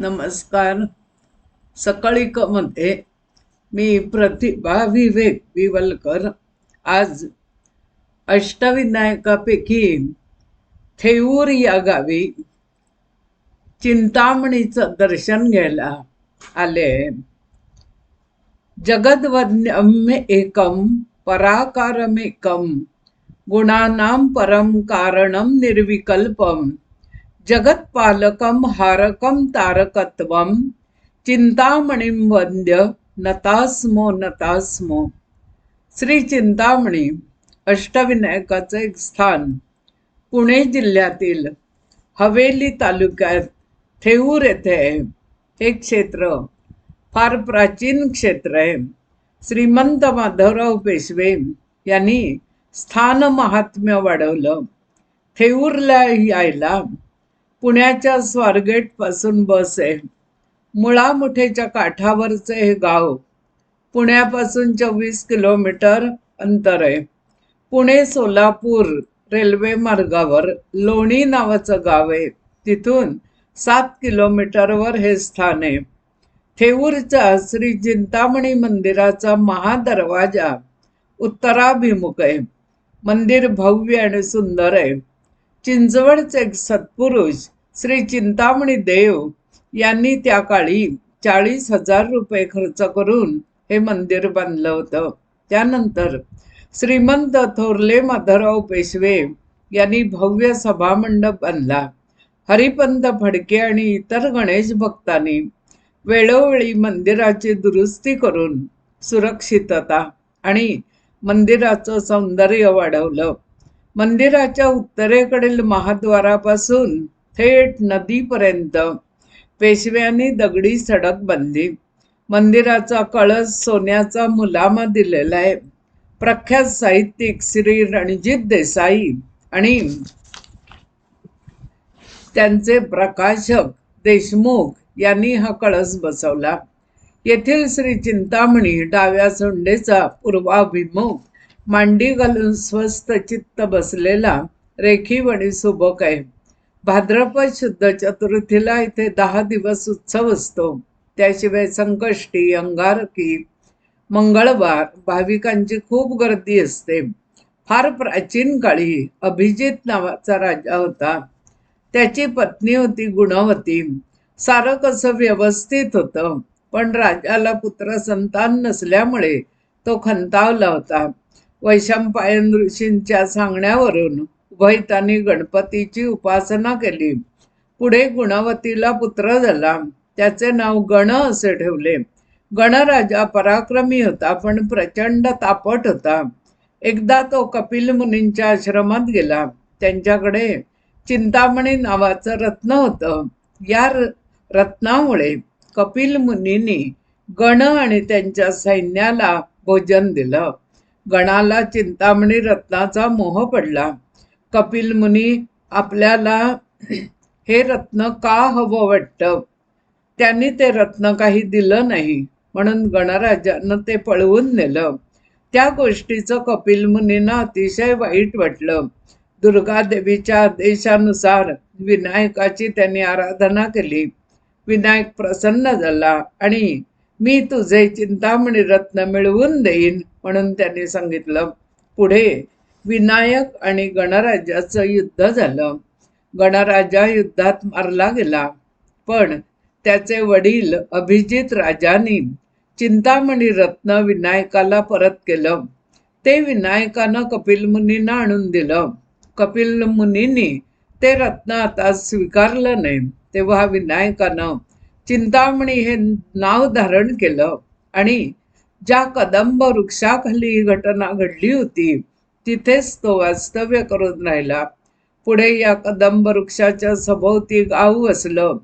नमस्कार. सकाळी कमध्ये मी प्रतिभा विवेक विवलकर. आज अष्टविनायकापैकी थेऊर या गावी चिंतामणीचं दर्शन घ्यायला आले जगद्वन्यम्य एकम पराकारमेकम गुणानां परम कारणम निर्विकल्पम जगत्पालकम हारकम तारकत्वं चिंतामणीं वंद्य नतास्मो नतास्मो। श्री चिंतामणी अष्टविनायकाचं एक स्थान पुणे जिल्ह्यातील हवेली तालुक्यात थेऊर येथे आहे. हे क्षेत्र फार प्राचीन क्षेत्र आहे. श्रीमंत माधवराव पेशवे यांनी स्थान महात्म्य वाढवलं. थेऊरला यायला पुण्याच्या स्वारगेटपासून बस आहे. मुळामुठेच्या काठावरचं हे गाव पुण्यापासून चोवीस किलोमीटर अंतर आहे. पुणे सोलापूर रेल्वे मार्गावर लोणी नावाचं गाव आहे. तिथून सात किलोमीटरवर हे स्थान आहे. थेऊरचा श्री चिंतामणी मंदिराचा महादरवाजा उत्तराभिमुख आहे. मंदिर भव्य आणि सुंदर आहे. चिंचवडचे सत्पुरुष श्री चिंतामणी देव यांनी त्या काळी चाळीस हजार रुपये खर्च करून हे मंदिर बांधलं होतं. त्यानंतर श्रीमंत थोरले माधवराव पेशवे यांनी भव्य सभामंडप बांधला. हरिपंत फडके आणि इतर गणेश भक्तांनी वेळोवेळी मंदिराची दुरुस्ती करून सुरक्षितता आणि मंदिराचं सौंदर्य वाढवलं. मंदिराच्या उत्तरेकडील महाद्वारापासून थेट नदीपर्यंत पेशव्यांनी दगडी सडक बांधली. मंदिराचा कळस सोन्याचा मुलामा दिलेला आहे. प्रख्यात साहित्यिक श्री रणजित देसाई आणि त्यांचे प्रकाशक देशमुख यांनी हा कळस बसवला. येथील श्री चिंतामणी डाव्या सोंडेचा पूर्वाभिमुख मांडी घालून स्वस्त चित्त बसलेला रेखीवणी सुबक आहे भाद्रपद शुद्ध चतुर्थीला इथे दहा दिवस उत्सव असतो. त्याशिवाय संकष्टी अंगारकी मंगळवार भाविकांची खूप गर्दी असते. फार प्राचीन काळी अभिजित नावाचा राजा होता. त्याची पत्नी होती गुणवती. सारं कसं व्यवस्थित होतं पण राजाला पुत्र संतान नसल्यामुळे तो खंतावला होता. वैशंपायन ऋषींच्या सांगण्यावरून उभयतांनी गणपतीची उपासना केली. पुढे गुणवतीला पुत्र झाला. त्याचे नाव गण असे ठेवले. गणराजा पराक्रमी होता पण प्रचंड तापट होता. एकदा तो कपिल मुनींच्या आश्रमात गेला. त्यांच्याकडे चिंतामणी नावाचं रत्न होतं. या रत्नामुळे कपिल मुनींनी गण आणि त्यांच्या सैन्याला भोजन दिलं. गणाला चिंतामणी रत्नाचा मोह पडला. कपिल मुनी आपल्याला हे रत्न का हवं वाटतं? त्यांनी ते रत्न काही दिलं नाही म्हणून गणराजानं ते पळवून नेलं. त्या गोष्टीचं कपिल मुनींना अतिशय वाईट वाटलं. दुर्गादेवीच्या आदेशानुसार विनायकाची त्यांनी आराधना केली. विनायक प्रसन्न झाला आणि मी तुझे चिंतामणी रत्न मिळवून देईन म्हणून त्यांनी सांगितलं. पुढे विनायक आणि गणराजाचं युद्ध झालं. गणराजा युद्धात मारला गेला. पण त्याचे वडील अभिजित राजानी चिंतामणी रत्न विनायकाला परत केलं. ते विनायकानं कपिल मुनींना आणून दिलं. कपिल मुनींनी ते रत्न आता स्वीकारलं नाही. तेव्हा विनायकानं चिंतामणी हे नाव धारण केलं आणि ज्या कदंब वृक्षाखाली ही घटना घडली होती तिथेच तो वास्तव्य करून राहिला. पुढे या कदंब वृक्षाच्या सभोवती गाव असलं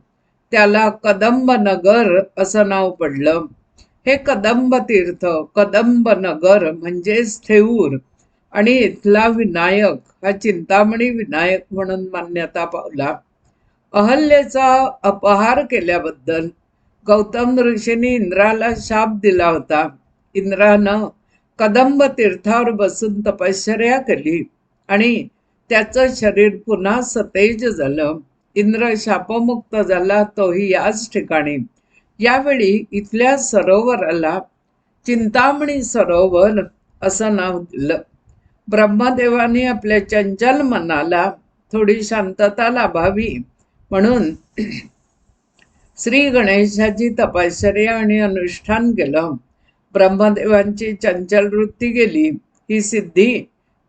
त्याला कदंब नगर असं नाव पडलं. हे कदंब तीर्थ कदंब नगर म्हणजेच थेऊर आणि इथला विनायक हा चिंतामणी विनायक म्हणून मान्यता पावला. अहल्येचा अपहार केल्याबद्दल गौतम ऋषींनी इंद्राला शाप दिला होता. इंद्रानं कदंब तीर्थावर बसून तपश्चर्या केली आणि त्याचं शरीर पुन्हा सतेज झालं. इंद्र शापमुक्त झाला तोही याच ठिकाणी. यावेळी इथल्या सरोवराला चिंतामणी सरोवर असं नाव दिलं. ब्रह्मदेवाने आपल्या चंचल मनाला थोडी शांतता लाभावी. म्हणून श्री गणेशाची तपश्चर्या आणि अनुष्ठान केलं. ब्रह्मदेवांची चंचल वृत्ती गेली ही सिद्धी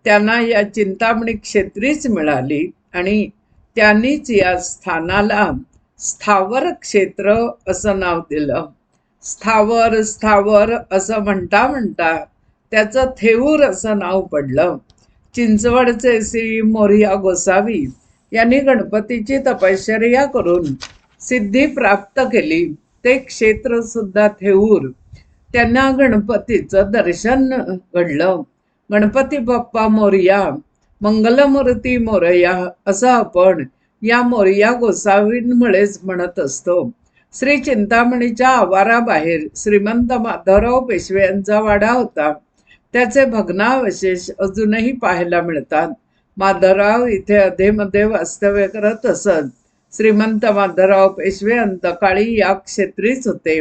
त्यांना या चिंतामणी क्षेत्रीच मिळाली आणि त्यांनीच या स्थानाला स्थावर क्षेत्र असं नाव दिलं. स्थावर स्थावर असं म्हणता म्हणता त्याचं थेऊर असं नाव पडलं. चिंचवडचे श्री मोरिया गोसावी यांनी गणपतीची तपश्चर्या करून सिद्धी प्राप्त केली. ते क्षेत्र सुद्धा थेऊर. त्यांना गणपतीचं दर्शन घडलं. गणपती बाप्पा मोरया मंगलमूर्ती मोरया असं आपण या मोर्या गोसावींमुळेच म्हणत असतो. श्री चिंतामणीच्या आवाराबाहेर श्रीमंत माधवराव पेशवे यांचा वाडा होता. त्याचे भग्नावशेष अजूनही पाहायला मिळतात. माधवराव इथे अधेमध्ये वास्तव्य करत असत श्रीमंत माधवराव पेशवे अंतकाळी या क्षेत्रीच होते.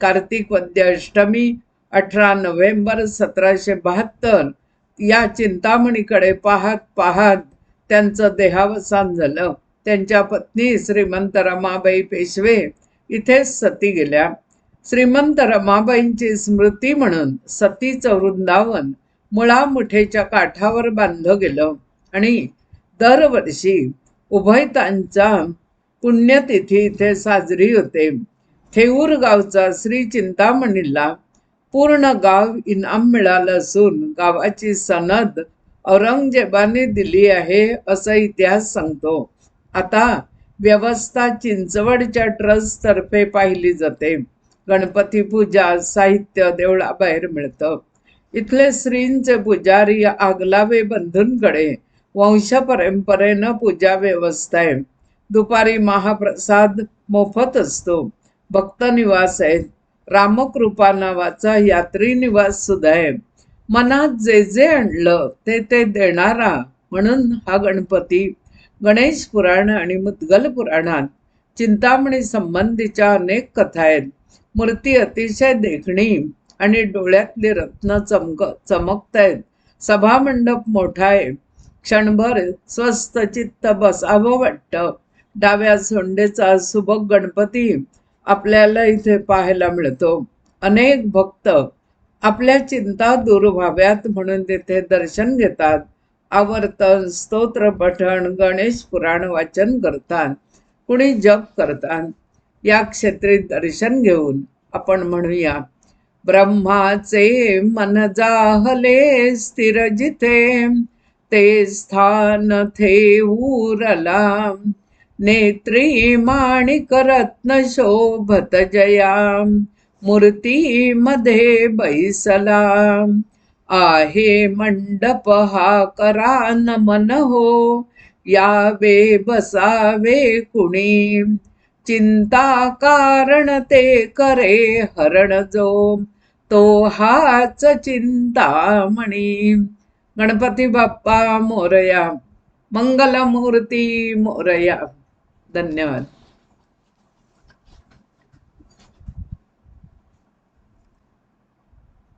कार्तिक वद्य अष्टमी अठरा नोव्हेंबर सतराशे बहात्तर. या चिंतामणीकडे पाहत पाहत त्यांचं देहावसान झालं. त्यांच्या पत्नी श्रीमंत रमाबाई पेशवे इथेच सती गेल्या. श्रीमंत रमाबाईंची स्मृती म्हणून सतीचं वृंदावन मुळामुठेच्या काठावर बांधलं गेलं. आणि दरवर्षी उभयतांचा पुण्यतिथी इथे साजरी होते. थेऊर गावचा श्री चिंतामणीला पूर्ण गाव इनाम मिळालं असून गावाची सनद औरंगजेबाने दिली आहे असा इतिहास सांगतो. आता व्यवस्था चिंचवडच्या ट्रस्ट तर्फे पाहिली जाते. गणपती पूजा साहित्य देवळाबाहेर मिळतं. इथले श्रींचे पुजारी आगलावे बंधूंकडे वंश परंपरेनं पूजा व्यवस्था आहे दुपारी महाप्रसाद मोफत असतो. भक्त निवास आहेत. रामकृपा नावाचा यात्री निवास सुद्धा आहे मनात जे जे आणलं ते ते देणारा म्हणून हा गणपती गणेश पुराण आणि मुद्गल पुराणात चिंतामणी संबंधीच्या अनेक कथा आहेत. मूर्ती अतिशय देखणी आणि डोळ्यातली रत्न चमक चमकत आहेत सभामंडप मोठा आहे. क्षणभर स्वस्त चित्त बसावं वाटतं. डाव्या सोंडेचा सुबक गणपती आपल्याला इथे पाहायला मिळतो. अनेक भक्त आपल्या चिंता दूर व्हाव्यात म्हणून तिथे दर्शन घेतात. आवर्तन स्तोत्र पठण गणेश पुराण वाचन करतात. कुणी जप करतात. या क्षेत्री दर्शन घेऊन आपण म्हणूया ब्रह्माचे मन जाहले स्थिर जिथे. ते स्थान थे उरला नेत्री माणिक रत्न शोभत जया. मूर्ती मध्ये बैसला. आहे मंडप हा करा नमन हो. यावे बसावे कुणी. चिंता कारण ते करे हरण जो. तो हाच चिंतामणी. गणपती बाप्पा मोरया मंगलमूर्ती मोरया धन्यवाद